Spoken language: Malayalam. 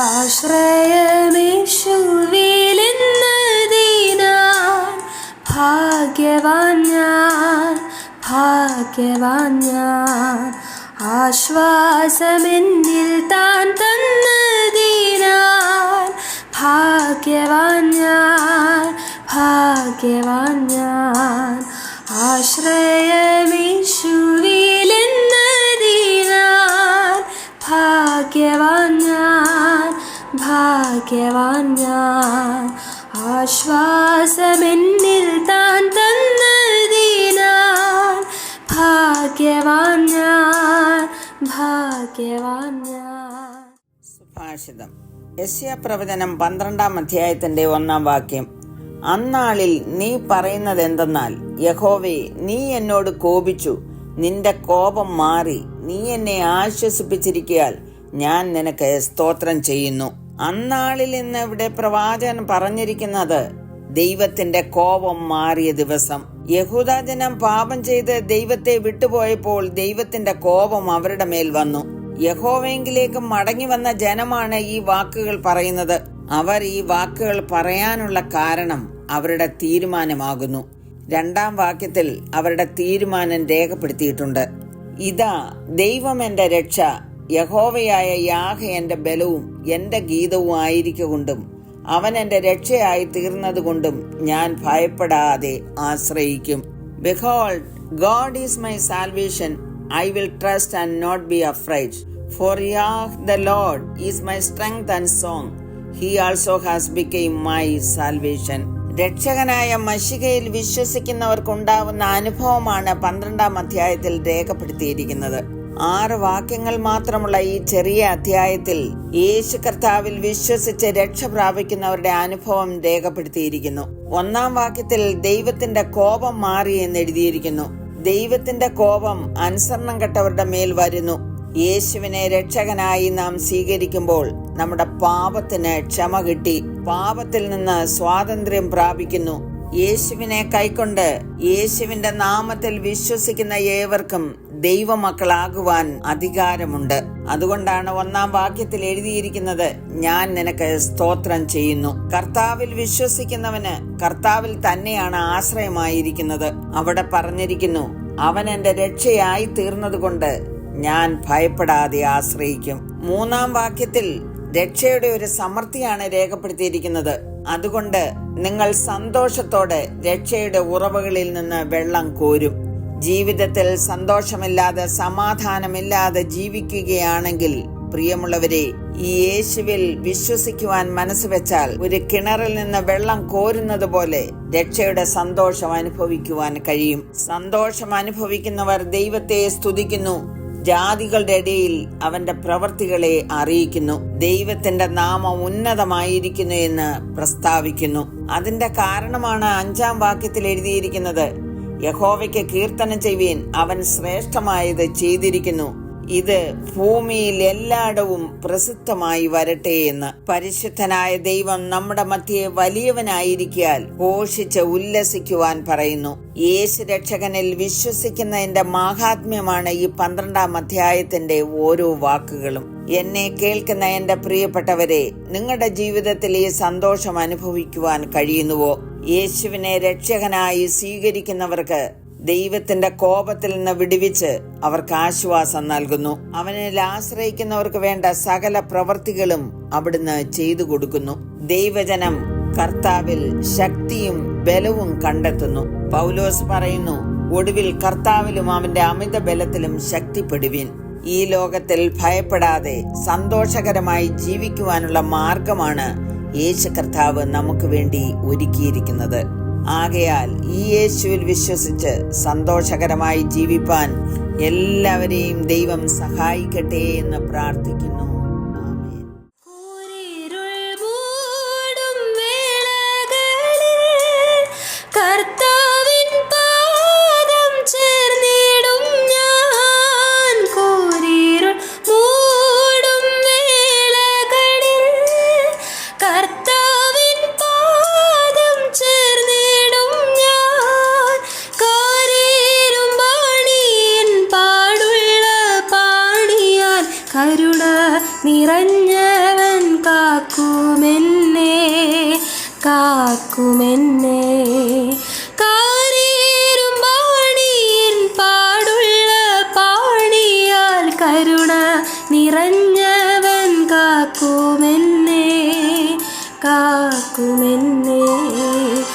ആശ്രയമേശുവിലെന്നതിനാൽ ഭാഗ്യവാൻ ഞാൻ ഭാഗ്യവാൻ ഞാൻ ആശ്വാസമെന്നിൽ താൻ തന്നതിനാൽ ഭാഗ്യവാൻ ഞാൻ ഭാഗ്യവാൻ ഞാൻ ആശ്രയമേശുവിലെന്നതിനാൽ ഭാഗ്യവാൻ ഞാൻ. ആശ്വാസമെന്നിൽ താൻ തന്നതിനാൽ ഭാഗ്യവാൻ ഞാൻ. ഭാഗ്യവാൻ ഞാൻ. സുഭാഷിതം. യസ്യ പ്രവചനം പന്ത്രണ്ടാം അധ്യായത്തിന്റെ ഒന്നാം വാക്യം. അന്നാളിൽ നീ പറയുന്നത് എന്തെന്നാൽ യഹോവേ നീ എന്നോട് കോപിച്ചു. നിന്റെ കോപം മാറി. നീ എന്നെ ആശ്വസിപ്പിച്ചിരിക്കയാൽ ഞാൻ നിനക്ക് സ്തോത്രം ചെയ്യുന്നു. അന്നാളിൽ നിന്ന് ഇവിടെ പ്രവാചകൻ പറഞ്ഞിരിക്കുന്നത് ദൈവത്തിന്റെ കോപം മാറിയ ദിവസം. യഹൂദാജനം പാപം ചെയ്ത് ദൈവത്തെ വിട്ടുപോയപ്പോൾ ദൈവത്തിന്റെ കോപം അവരുടെ മേൽ വന്നു. യഹോവെങ്കിലേക്ക് മടങ്ങി വന്ന ജനമാണ് ഈ വാക്കുകൾ പറയുന്നത്. അവർ ഈ വാക്കുകൾ പറയാനുള്ള കാരണം അവരുടെ തീരുമാനമാകുന്നു. രണ്ടാം വാക്യത്തിൽ അവരുടെ തീരുമാനം രേഖപ്പെടുത്തിയിട്ടുണ്ട്. ഇതാ ദൈവം എന്റെ രക്ഷ യഹോവയായ യാഹ എന്റെ ബലവും എന്റെ ഗീതവും ആയിരിക്കുകൊണ്ടും അവൻ എന്റെ രക്ഷയായി തീർന്നതുകൊണ്ടും ഞാൻ ഭയപ്പെടാതെ ആശ്രയിക്കും. Behold God is my salvation I will trust and not be afraid for Yah the Lord is my strength and song he also has become my salvation രക്ഷകനായ മഷികയിൽ വിശ്വസിക്കുന്നവർക്കുണ്ടാവുന്ന അനുഭവമാണ് പന്ത്രണ്ടാം അധ്യായത്തിൽ രേഖപ്പെടുത്തിയിരിക്കുന്നത്. ആറ് വാക്യങ്ങൾ മാത്രമുള്ള ഈ ചെറിയ അധ്യായത്തിൽ യേശു കർത്താവിൽ വിശ്വസിച്ച് രക്ഷ പ്രാപിക്കുന്നവരുടെ അനുഭവം രേഖപ്പെടുത്തിയിരിക്കുന്നു. ഒന്നാം വാക്യത്തിൽ ദൈവത്തിന്റെ കോപം മാറി എന്ന് എഴുതിയിരിക്കുന്നു. ദൈവത്തിന്റെ കോപം അനുസരണം കെട്ടവരുടെ മേൽ വരുന്നു. യേശുവിനെ രക്ഷകനായി നാം സ്വീകരിക്കുമ്പോൾ നമ്മുടെ പാപത്തിന് ക്ഷമ കിട്ടി. പാപത്തിൽ നിന്ന് സ്വാതന്ത്ര്യം പ്രാപിക്കുന്നു. യേശുവിനെ കൈക്കൊണ്ട് യേശുവിന്റെ നാമത്തിൽ വിശ്വസിക്കുന്ന ഏവർക്കും ദൈവമക്കളാകുവാൻ അധികാരമുണ്ട്. അതുകൊണ്ടാണ് ഒന്നാം വാക്യത്തിൽ എഴുതിയിരിക്കുന്നത് ഞാൻ നിനക്ക് സ്തോത്രം ചെയ്യുന്നു. കർത്താവിൽ വിശ്വസിക്കുന്നവന് കർത്താവിൽ തന്നെയാണ് ആശ്രയമായിരിക്കുന്നത്. അവിടെ പറഞ്ഞിരിക്കുന്നു അവൻ എന്റെ രക്ഷയായി തീർന്നതുകൊണ്ട് ഞാൻ ഭയപ്പെടാതെ ആശ്രയിക്കും. മൂന്നാം വാക്യത്തിൽ രക്ഷയുടെ ഒരു സമൃദ്ധിയാണ് രേഖപ്പെടുത്തിയിരിക്കുന്നത്. അതുകൊണ്ട് നിങ്ങൾ സന്തോഷത്തോടെ രക്ഷയുടെ ഉറവുകളിൽ നിന്ന് വെള്ളം കോരും. ജീവിതത്തിൽ സന്തോഷമില്ലാതെ സമാധാനമില്ലാതെ ജീവിക്കുകയാണെങ്കിൽ പ്രിയമുള്ളവരെ ഈ യേശുവിൽ വിശ്വസിക്കുവാൻ മനസ്സ് വെച്ചാൽ ഒരു കിണറിൽ നിന്ന് വെള്ളം കോരുന്നത് പോലെ രക്ഷയുടെ സന്തോഷം അനുഭവിക്കുവാൻ കഴിയും. സന്തോഷം അനുഭവിക്കുന്നവർ ദൈവത്തെ സ്തുതിക്കുന്നു. ജാതികളുടെ ഇടയിൽ അവന്റെ പ്രവർത്തികളെ അറിയിക്കുന്നു. ദൈവത്തിന്റെ നാമം ഉന്നതമായിരിക്കുന്നു എന്ന് പ്രസ്താവിക്കുന്നു. അതിന്റെ കാരണമാണ് അഞ്ചാം വാക്യത്തിൽ എഴുതിയിരിക്കുന്നത്. യഹോവയ്ക്ക് കീർത്തനം ചെയ്യുവീൻ. അവൻ ശ്രേഷ്ഠമായത് ചെയ്തിരിക്കുന്നു. ഇത് ഭൂമിയിൽ എല്ലായിടവും പ്രസിദ്ധമായി വരട്ടെ എന്ന്. പരിശുദ്ധനായ ദൈവം നമ്മുടെ മധ്യയെ വലിയവനായിരിക്കാൽ ഘോഷിച്ച് ഉല്ലസിക്കുവാൻ പറയുന്നു. യേശു രക്ഷകനിൽ വിശ്വസിക്കുന്നതിന്റെ മാഹാത്മ്യമാണ് ഈ പന്ത്രണ്ടാം അധ്യായത്തിന്റെ ഓരോ വാക്കുകളും. എന്നെ കേൾക്കുന്ന എന്റെ പ്രിയപ്പെട്ടവരെ നിങ്ങളുടെ ജീവിതത്തിൽ ഈ സന്തോഷം അനുഭവിക്കുവാൻ കഴിയുന്നുവോ? യേശുവിനെ രക്ഷകനായി സ്വീകരിക്കുന്നവർക്ക് ദൈവത്തിന്റെ കോപത്തിൽ നിന്ന് വിടുവിച്ച് അവർക്ക് ആശ്വാസം നൽകുന്നു. അവനിൽ ആശ്രയിക്കുന്നവർക്ക് വേണ്ട സകല പ്രവർത്തികളും അവിടുന്ന് ചെയ്തു കൊടുക്കുന്നു. ദൈവജനം കർത്താവിൽ ശക്തിയും ബലവും കണ്ടെത്തുന്നു. പൗലോസ് പറയുന്നു ഒടുവിൽ കർത്താവിലും അവന്റെ അമിത ബലത്തിലും ശക്തിപ്പെടുവിൻ. ഈ ലോകത്തിൽ ഭയപ്പെടാതെ സന്തോഷകരമായി ജീവിക്കുവാനുള്ള മാർഗമാണ് യേശു കർത്താവ് നമുക്ക് വേണ്ടി ഒരുക്കിയിരിക്കുന്നത്. ആകയാൽ ഈ യേശുവിൽ വിശ്വസിച്ച് സന്തോഷകരമായി ജീവിപ്പാൻ എല്ലാവരെയും ദൈവം സഹായിക്കട്ടെ എന്ന് പ്രാർത്ഥിക്കുന്നു. കാക്കുമെന്നെ കാക്കുമെന്നെ. കാരേരും പാടിയിൽ പാടുള്ള പാണിയാൽ കരുണ നിറഞ്ഞ